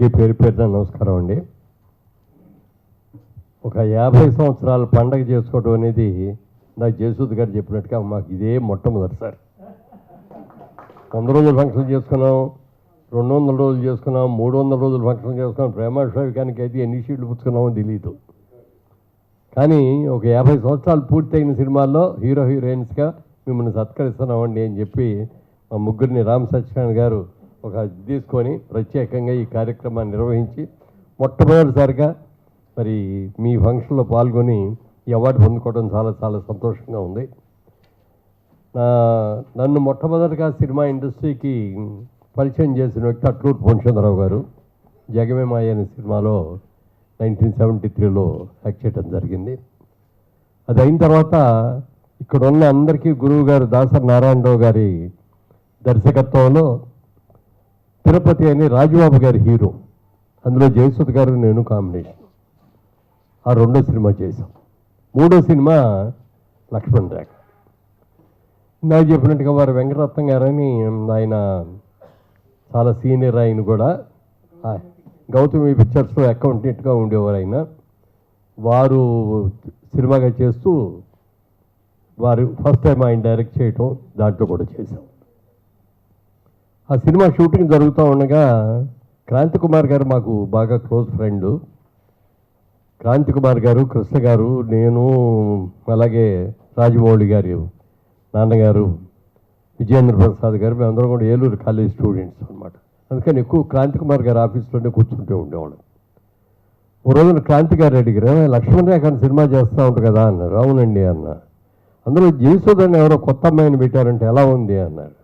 అందరికీ పేరు పేరున నమస్కారం అండి. ఒక యాభై సంవత్సరాల పండగ చేసుకోవడం అనేది నాకు జయసూద్ గారు చెప్పినట్టుగా మాకు ఇదే మొట్టమొదటిసారి. వంద రోజులు ఫంక్షన్ చేసుకున్నాం రెండు వందల రోజులు చేసుకున్నాం మూడు వందల రోజులు ఫంక్షన్ చేసుకున్నాం ప్రేమాభిషేకానికి అయితే ఎన్ని షీట్లు పుచ్చుకున్నామో తెలియదు కానీ ఒక యాభై సంవత్సరాలు పూర్తయిన సినిమాల్లో హీరో హీరోయిన్స్గా మిమ్మల్ని సత్కరిస్తున్నామండి అని చెప్పి మా ముగ్గురిని రామ్ సత్యనారాయణ గారు ఒక తీసుకొని ప్రత్యేకంగా ఈ కార్యక్రమాన్ని నిర్వహించి మొట్టమొదటిసారిగా మరి మీ ఫంక్షన్లో పాల్గొని ఈ అవార్డు పొందుకోవడం చాలా చాలా సంతోషంగా ఉంది. నా- నన్ను మొట్టమొదటిగా సినిమా ఇండస్ట్రీకి పరిచయం చేసిన వ్యక్తి అట్లూరు పొన్చంద్రరావు గారు. జగమేమాయ అనే సినిమాలో నైన్టీన్ సెవెంటీ త్రీలో యాక్ట్ చేయడం జరిగింది. అది అయిన తర్వాత ఇక్కడ ఉన్న అందరికీ గురువు గారు దాసరి నారాయణరావు గారి దర్శకత్వంలో తిరుపతి అని రాజబాబు గారి హీరో. అందులో జయసుద్ గారు నేను కాంబినేషన్. ఆ రెండో సినిమా చేశాం. మూడో సినిమా లక్ష్మణ్ రేఖ. నాకు చెప్పినట్టుగా వారు వెంకటరత్నం గారని ఆయన చాలా సీనియర్ ఆయన కూడా. గౌతమి పిక్చర్స్లో అకౌంటెంట్గా ఉండేవారు ఆయన. వారు సినిమాగా చేస్తూ వారు ఫస్ట్ టైం ఆయన డైరెక్ట్ చేయటం దాంట్లో కూడా చేశాం. ఆ సినిమా షూటింగ్ జరుగుతూ ఉండగా క్రాంతి కుమార్ గారు మాకు బాగా క్లోజ్ ఫ్రెండ్. క్రాంతి కుమార్ గారు కృష్ణ గారు నేను అలాగే రాజమౌళి గారు నాన్నగారు విజయేంద్ర ప్రసాద్ గారు మేమందరం కూడా ఏలూరు కాలేజ్ స్టూడెంట్స్ అనమాట అందుకని ఎక్కువ క్రాంతి కుమార్ గారి ఆఫీస్లోనే కూర్చుంటూ ఉండేవాళ్ళం. ఓ రోజున క్రాంతి గారు అడిగారు లక్ష్మణ్ రేఖ సినిమా చేస్తూ ఉంటారు కదా అన్నారు. అవునండి అన్న అందులో జయసుధని ఎవరో కొత్త అమ్మాయిని పెట్టారంటే ఎలా ఉంది అన్నారు.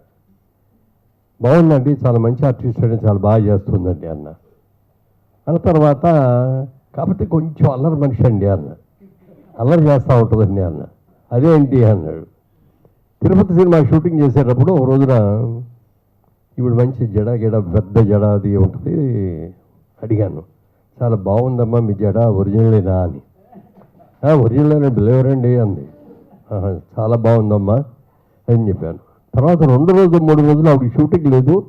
బాగుందండి చాలా మంచి ఆర్టిస్ట్ అండి చాలా బాగా చేస్తుందండి అన్న. అన్న తర్వాత కాకపోతే కొంచెం అల్లరి మనిషి అండి అన్న. అల్లరి చేస్తూ ఉంటుందండి అన్న. అదేంటి అన్నాడు. తిరుపతి సినిమా షూటింగ్ చేసేటప్పుడు ఒక రోజున ఇప్పుడు మంచి జడ గిడ పెద్ద జడ అది ఉంటుంది అడిగాను. చాలా బాగుందమ్మా మీ జడ ఒరిజినలేనా అని. ఒరిజినల్ ఒరిజినల్ బిలేవరండి అంది. చాలా బాగుందమ్మా అని చెప్పాను. తర్వాత రెండు రోజులు మూడు రోజులు ఆవిడ షూటింగ్ లేదు.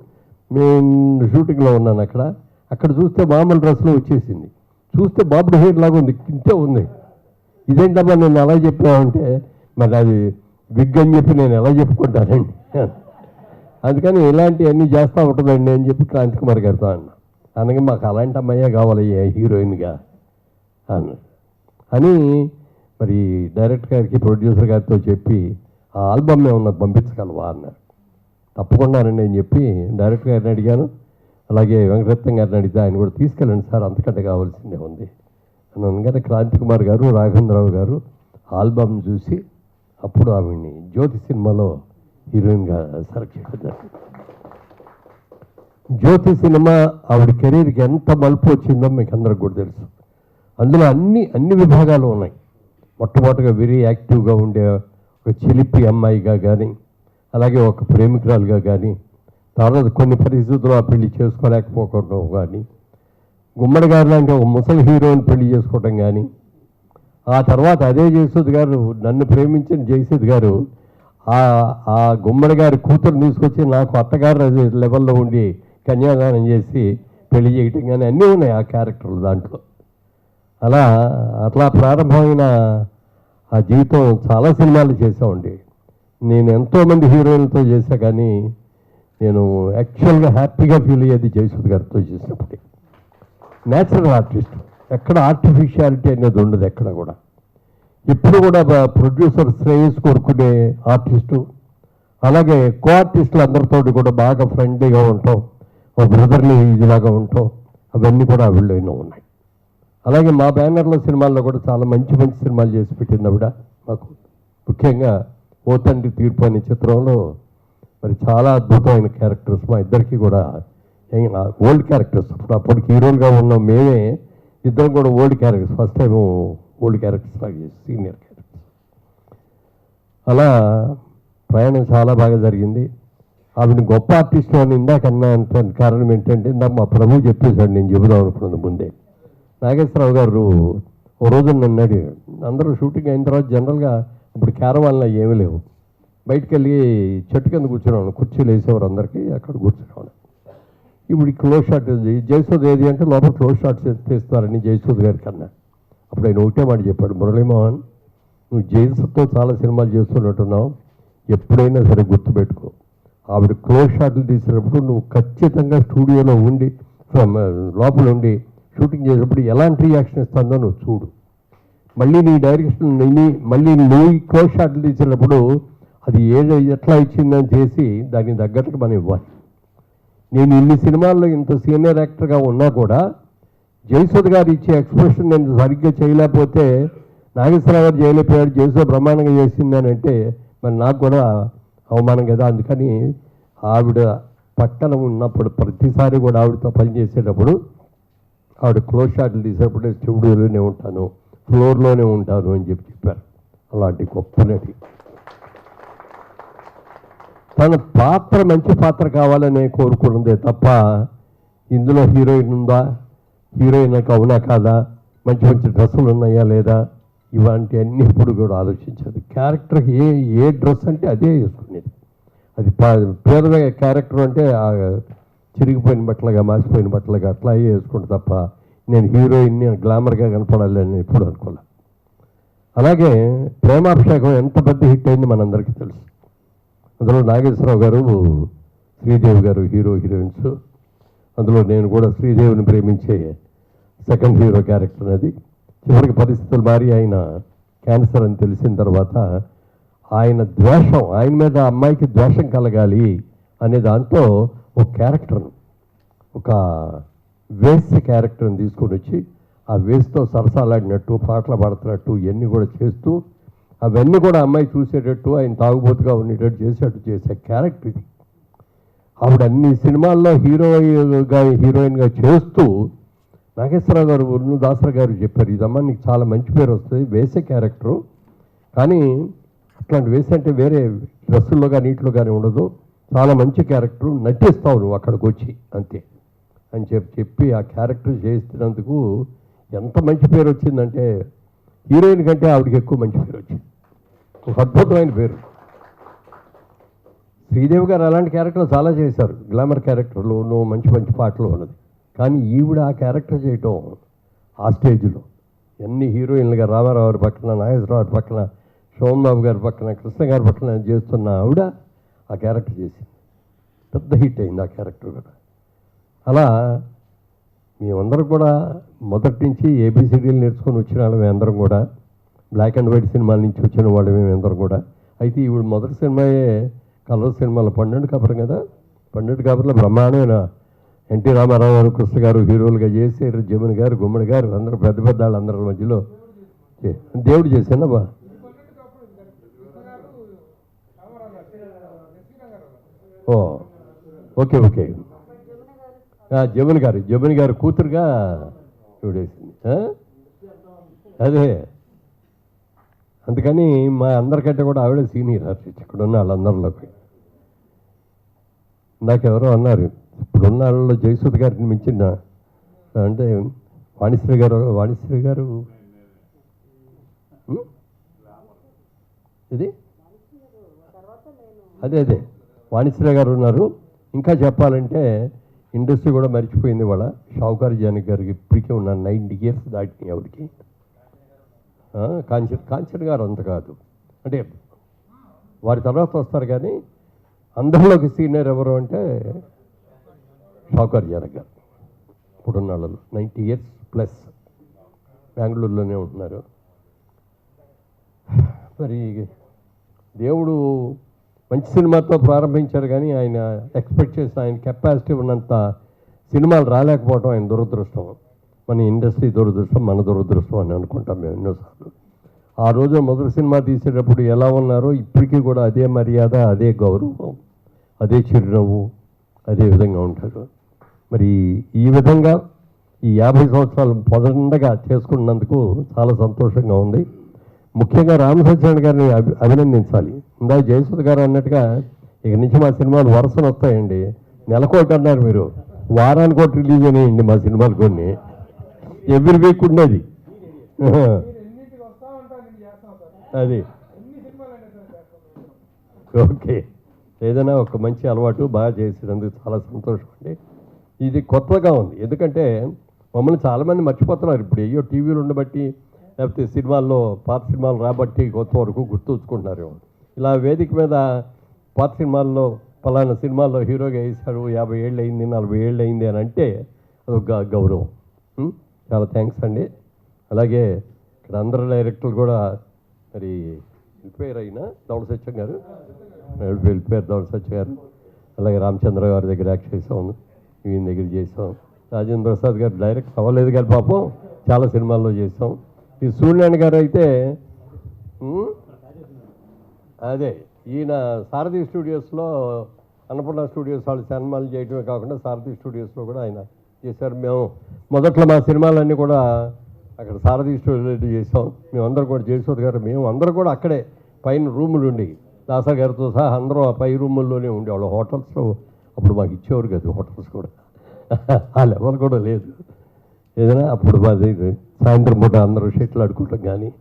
నేను షూటింగ్లో ఉన్నాను అక్కడ. అక్కడ చూస్తే మామూలు డ్రెస్లో వచ్చేసింది. చూస్తే బాబు హెయిర్ లాగా ఉంది ఇంతే ఉంది. ఇదేంటమ్మా నేను ఎలా చెప్పావంటే మరి అది విగ్ అని చెప్పి నేను ఎలా చెప్పుకుంటానండి? అందుకని ఇలాంటివన్నీ చేస్తూ ఉంటుందండి అని చెప్పి క్రాంతి కుమార్ గారితో అన్న. అనగా మాకు అలాంటి అమ్మాయే కావాలి హీరోయిన్గా అన్న. అని మరి డైరెక్టర్ గారికి ప్రొడ్యూసర్ గారితో చెప్పి ఆ ఆల్బమ్ ఏమన్నా పంపించగలవా అన్నారు. తప్పకుండానండి అని చెప్పి డైరెక్టర్ గారిని అడిగాను. అలాగే వెంకటరత్నం గారిని అడిగితే ఆయన కూడా తీసుకెళ్ళండి సార్ అంతకంటే కావాల్సిందే ఉంది అని అనగానే క్రాంతి కుమార్ గారు రాఘవేంద్రరావు గారు ఆల్బమ్ చూసి అప్పుడు ఆవిడ్ని జ్యోతి సినిమాలో హీరోయిన్గా సెలెక్ట్ చేయడం జ్యోతి సినిమా ఆవిడ కెరీర్కి ఎంత మలుపు వచ్చిందో మీకు అందరికి కూడా తెలుసు. అందులో అన్ని అన్ని విభాగాలు ఉన్నాయి. మొట్టమొదటిగా వెరీ యాక్టివ్గా ఉండే ఒక చిలిపి అమ్మాయిగా కానీ అలాగే ఒక ప్రేమికురాలుగా కానీ తర్వాత కొన్ని పరిస్థితుల్లో ఆ పెళ్ళి చేసుకోలేకపోవడం కానీ గుమ్మడి గారు లాంటి ఒక ముసలి హీరోని పెళ్ళి చేసుకోవడం కానీ ఆ తర్వాత అదే జయసూద్ గారు నన్ను ప్రేమించిన జయసూద్ గారు ఆ ఆ గుమ్మడి గారి కూతురు తీసుకొచ్చి నాకు అత్తగారు అది లెవెల్లో ఉండి కన్యాదానం చేసి పెళ్ళి చేయటం కానీ అన్నీ ఉన్నాయి ఆ క్యారెక్టర్లు దాంట్లో. అలా అట్లా ప్రారంభమైన ఆ జీవితం చాలా సినిమాలు చేసామండి నేను ఎంతోమంది హీరోయిన్లతో చేశా కానీ నేను యాక్చువల్గా హ్యాపీగా ఫీల్ అయ్యేది జయసుద్ గారితో చేసినప్పుడు. Natural artist. ఎక్కడ ఆర్టిఫిషియాలిటీ అనేది ఉండదు ఎక్కడ కూడా. ఇప్పుడు కూడా ప్రొడ్యూసర్ శ్రేయస్ కోరుకునే ఆర్టిస్టు అలాగే కో ఆర్టిస్టులు అందరితో కూడా బాగా ఫ్రెండ్లీగా ఉంటాం. ఒక బ్రదర్లీ ఇదిలాగా ఉంటాం. అవన్నీ కూడా వీళ్ళు ఎన్నో ఉన్నాయి. అలాగే మా బ్యానర్లో సినిమాల్లో కూడా చాలా మంచి మంచి సినిమాలు చేసి పెట్టింది ఆవిడ. మాకు ముఖ్యంగా ఓ తండ్రి తీర్పు అనే చిత్రంలో మరి చాలా అద్భుతమైన క్యారెక్టర్స్ మా ఇద్దరికి కూడా ఓల్డ్ క్యారెక్టర్స్. అప్పటికి హీరోలుగా ఉన్నాం మేమే. ఇద్దరం కూడా old characters. First time old characters లాగా చేసి సీనియర్ క్యారెక్టర్స్. అలా ప్రయాణం చాలా బాగా జరిగింది. ఆవిడ గొప్ప ఆర్టిస్ట్ అని ఇందాక అన్నా కారణం ఏంటంటే ఇందాక మా ప్రభు చెప్పేశాడు నేను చెబుదాం అనుకున్నది ముందే. నాగేశ్వరరావు గారు ఓ రోజు నన్ను అడిగాడు అందరూ షూటింగ్ అయిన తర్వాత జనరల్గా ఇప్పుడు క్యారవాన్లో ఏమీ లేవు. బయటికి వెళ్ళి చెట్టు కింద కూర్చున్నాను కుర్చీలు వేసేవారు అందరికీ అక్కడ కూర్చున్నాను ఇప్పుడు క్లోజ్ షాట్ జయసూద్ ఏది అంటే లోపల క్లోజ్ షాట్ తీస్తారని జయసూద్ గారి కన్నా. అప్పుడు ఆయన ఒకటే మాట చెప్పాడు మురళీమోహన్ నువ్వు జయసూద్తో చాలా సినిమాలు చేస్తున్నట్టున్నావు. ఎప్పుడైనా సరే గుర్తుపెట్టుకో. ఆవిడ క్లోజ్ షాట్లు తీసినప్పుడు నువ్వు ఖచ్చితంగా స్టూడియోలో ఉండి లోపల ఉండి షూటింగ్ చేసినప్పుడు ఎలాంటి రియాక్షన్ ఇస్తుందో నువ్వు చూడు. మళ్ళీ నీ డైరెక్షన్ నీ మళ్ళీ నువ్వు క్లోజ్ షాట్లు తీసినప్పుడు అది ఏ ఎట్లా ఇచ్చిందని చేసి దానికి తగ్గట్టుగా మనం ఇవ్వాలి. నేను ఇన్ని సినిమాల్లో ఇంత సీనియర్ యాక్టర్గా ఉన్నా కూడా జయసుధ్ గారు ఇచ్చే ఎక్స్ప్రెషన్ నేను సరిగ్గా చేయలేకపోతే నాగేశ్వరరావు గారు చేయలేకపోయాడు జయసుధ బ్రహ్మాండంగా చేసింది అంటే మరి నాకు కూడా అవమానం కదా. అందుకని ఆవిడ పక్కన ఉన్నప్పుడు ప్రతిసారి కూడా ఆవిడతో పనిచేసేటప్పుడు ఆవిడ క్లోజ్ షాట్లు తీసేటప్పుడు స్టూడియోలోనే ఉంటాను ఫ్లోర్లోనే ఉంటాను అని చెప్పి చెప్పారు. అలాంటి గొప్ప నటి తన పాత్ర మంచి పాత్ర కావాలని కోరుకున్నదే తప్ప ఇందులో హీరోయిన్ ఉందా? హీరోయిన్ అవునా కాదా? మంచి మంచి డ్రెస్సులు ఉన్నాయా లేదా? ఇలాంటి అన్ని ఇప్పుడు కూడా ఆలోచించేది. క్యారెక్టర్ ఏ ఏ డ్రెస్ అంటే అదే వేసుకునేది. అది పేరు క్యారెక్టర్ అంటే చిరిగిపోయిన బట్టలుగా మాసిపోయిన బట్టలుగా అట్లా వేసుకుంటే తప్ప నేను హీరోయిన్ని గ్లామర్గా కనపడాలి అని ఎప్పుడు అనుకోలే. అలాగే ప్రేమాభిషేకం ఎంత పెద్ద హిట్ అయింది మనందరికీ తెలుసు. అందులో నాగేశ్వరరావు గారు శ్రీదేవి గారు హీరో హీరోయిన్స్. అందులో నేను కూడా శ్రీదేవిని ప్రేమించే సెకండ్ హీరో క్యారెక్టర్ అది చివరికి పరిస్థితులు మారి ఆయన క్యాన్సర్ అని తెలిసిన తర్వాత ఆయన ద్వేషం ఆయన మీద అమ్మాయికి ద్వేషం కలగాలి అనే దాంతో ఒక క్యారెక్టర్ను ఒక వేస్ట్ క్యారెక్టర్ని తీసుకొని వచ్చి ఆ వేస్ట్తో సరసాలాడినట్టు పాటలు పాడుతున్నట్టు ఇవన్నీ కూడా చేస్తూ అవన్నీ కూడా అమ్మాయి చూసేటట్టు ఆయన తాగుబోతుగా ఉండేటట్టు చేసేటట్టు చేసే క్యారెక్టర్ ఇది. ఆవిడ అన్ని సినిమాల్లో హీరోగా హీరోయిన్గా చేస్తూ నాగేశ్వరరావు గారు ఉన్ను దాసరా గారు చెప్పారు ఇదమ్మా నీకు చాలా మంచి పేరు వస్తుంది వేసే క్యారెక్టరు. కానీ అట్లాంటి వేసే అంటే వేరే డ్రెస్సుల్లో కానీ నీటిలో కానీ ఉండదు. చాలా మంచి క్యారెక్టర్ నటిస్తావు నువ్వు అక్కడికి వచ్చి అంతే. అని చెప్పి చెప్పి ఆ క్యారెక్టర్ చేస్తున్నందుకు ఎంత మంచి పేరు వచ్చిందంటే హీరోయిన్ కంటే ఆవిడకి ఎక్కువ మంచి పేరు వచ్చింది. ఒక అద్భుతమైన పేరు. శ్రీదేవి గారు అలాంటి క్యారెక్టర్లు చాలా చేశారు. గ్లామర్ క్యారెక్టర్లు మంచి మంచి పాటలు ఉన్నది. కానీ ఈవిడ ఆ క్యారెక్టర్ చేయటం ఆ స్టేజ్లో. ఎన్ని హీరోయిన్లుగా రామారావు గారి పక్కన నాగేశ్వరరావు గారి పక్కన శోభన్ బాబు గారి పక్కన కృష్ణ గారి పక్కన చేస్తున్న ఆవిడ ఆ క్యారెక్టర్ చేసింది పెద్ద హిట్ అయింది ఆ క్యారెక్టర్ కూడా. అలా మేమందరం కూడా మొదటి నుంచి ఏబిసిడీలు నేర్చుకొని వచ్చిన వాళ్ళమే మేమందరం కూడా. బ్లాక్ అండ్ వైట్ సినిమాల నుంచి వచ్చిన వాళ్ళు మేమందరం కూడా. అయితే ఇప్పుడు మొదటి సినిమాయే కలర్ సినిమాలో పన్నెండు కబర్ కదా? పన్నెండు కబర్లో బ్రహ్మాండమైన ఎన్టీ రామారావు గారు కృష్ణ గారు హీరోలుగా చేసి జముని గారు గుమ్మడి గారు అందరూ పెద్ద పెద్ద వాళ్ళు అందరి మధ్యలో చే- దేవుడు చేశాను ఓ ఓకే ఓకే. జమున్ గారు జమున్ గారు కూతురుగా చూడేసింది అదే. అందుకని మా అందరికంటే కూడా ఆవిడ సీనియర్ ఆర్టిస్ట్. ఇక్కడ ఉన్న వాళ్ళందరిలోకి నాకెవరో అన్నారు. ఇప్పుడున్న వాళ్ళలో జయసూద్ గారిని మించిన అంటే వాణిశ్రీ గారు వాణిశ్రీ గారు? ఇది? అదే అదే. వాణిశ్రీ గారు ఉన్నారు. ఇంకా చెప్పాలంటే ఇండస్ట్రీ కూడా మర్చిపోయింది వాళ్ళ షావుకారు జానక్ గారికి ఇప్పటికే ఉన్నాను నైంటీ ఇయర్స్ దాటినాయి ఆవిడకి. కాంచర్ కాంచర్ గారు అంత కాదు. అంటే వారి తర్వాత వస్తారు కానీ అందరిలోకి సీనియర్ ఎవరు అంటే షావుకారు జానక్ గారు. ఇప్పుడున్న వాళ్ళు నైంటీ ఇయర్స్ ప్లస్ బెంగళూరులోనే ఉంటున్నారు. మరి దేవుడు మంచి సినిమాతో ప్రారంభించారు కానీ ఆయన ఎక్స్పెక్ట్ చేసిన ఆయన కెపాసిటీ ఉన్నంత సినిమాలు రాలేకపోవడం ఆయన దురదృష్టం. మన ఇండస్ట్రీ దురదృష్టం మన దురదృష్టం అని అనుకుంటాం మేము ఎన్నోసార్లు. ఆ రోజు మొదటి సినిమా తీసేటప్పుడు ఎలా ఉన్నారో ఇప్పటికీ కూడా అదే మర్యాద అదే గౌరవం అదే చిరునవ్వు అదే విధంగా ఉంటారు. మరి ఈ విధంగా ఈ యాభై సంవత్సరాలు పొదండగా చేసుకున్నందుకు చాలా సంతోషంగా ఉంది. ముఖ్యంగా రామ సత్యనారాయణ గారిని అభి అభినందించాలి. ఇందా జయసుధ గారు అన్నట్టుగా ఇక నుంచి మా సినిమాలు వరుసలు వస్తాయండి. నెలకోటి అన్నారు మీరు. వారానికి ఒకటి రిలీజ్ అనేయండి మా సినిమాలు కొన్ని. ఎవ్రీ వీక్ ఉండేది. అది. ఓకే. ఏదైనా ఒక మంచి అలవాటు బాగా చేసినందుకు చాలా సంతోషం అండి. ఇది కొత్తగా ఉంది. ఎందుకంటే మమ్మల్ని చాలామంది మర్చిపోతున్నారు. ఇప్పుడు అయ్యో టీవీలు ఉండబట్టి లేకపోతే సినిమాల్లో పాత సినిమాలు రాబట్టి కొత్త వరకు గుర్తుంచుకుంటున్నారు ఇలా వేదిక మీద పాత సినిమాల్లో పలానా సినిమాల్లో హీరోగా వేశారు యాభై ఏళ్ళు అయింది నలభై ఏళ్ళు అయింది అని అంటే అదొక గౌరవం. చాలా థ్యాంక్స్ అండి. అలాగే ఇక్కడ అందరు డైరెక్టర్లు కూడా మరి వెళ్ళిపోయారు అయినా దౌడ సత్యం గారు. వెళ్ళిపోయారు దౌడ సత్యం గారు. అలాగే రామచంద్ర గారి దగ్గర యాక్ట్ చేసాం ఈయన దగ్గర చేసాం. రాజేంద్ర ప్రసాద్ గారు డైరెక్ట్ అవ్వలేదు కానీ పాపం చాలా సినిమాల్లో చేసాం. ఈ సూర్యనారాయణ గారు అయితే అదే ఈయన సారథి స్టూడియోస్లో అన్నపూర్ణ స్టూడియోస్ వాళ్ళు సినిమాలు చేయడమే కాకుండా సారథి స్టూడియోస్లో కూడా ఆయన చేశారు. మేము మొదట్లో మా సినిమాలన్నీ కూడా అక్కడ సారథి స్టూడియోలో చేసాం మేమందరం కూడా జయశోద్ గారు మేము అందరం కూడా అక్కడే పైన రూములు ఉండి దాసా గారితో సహా అందరం ఆ పై రూముల్లోనే ఉండేవాళ్ళు హోటల్స్లో అప్పుడు మాకు ఇచ్చేవారు కదా హోటల్స్ కూడా. ఆ లెవెల్ కూడా లేదు. ఏదైనా అప్పుడు మాది సాయంత్రం పూట అందరూ షెట్లు ఆడుకోవటం కానీ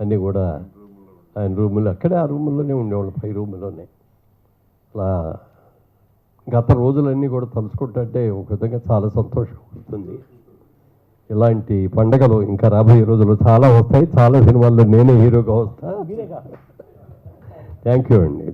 అన్నీ కూడా ఆయన రూములు అక్కడే ఆ రూముల్లోనే ఉండేవాళ్ళు పై రూములోనే. అలా గత రోజులన్నీ కూడా తలుచుకుంటుంటే ఒక విధంగా చాలా సంతోషం అవుతుంది ఇలాంటి పండగలు ఇంకా రాబోయే రోజులు చాలా వస్తాయి. చాలా సినిమాల్లో నేనే హీరోగా వస్తా. థ్యాంక్ యూ అండి.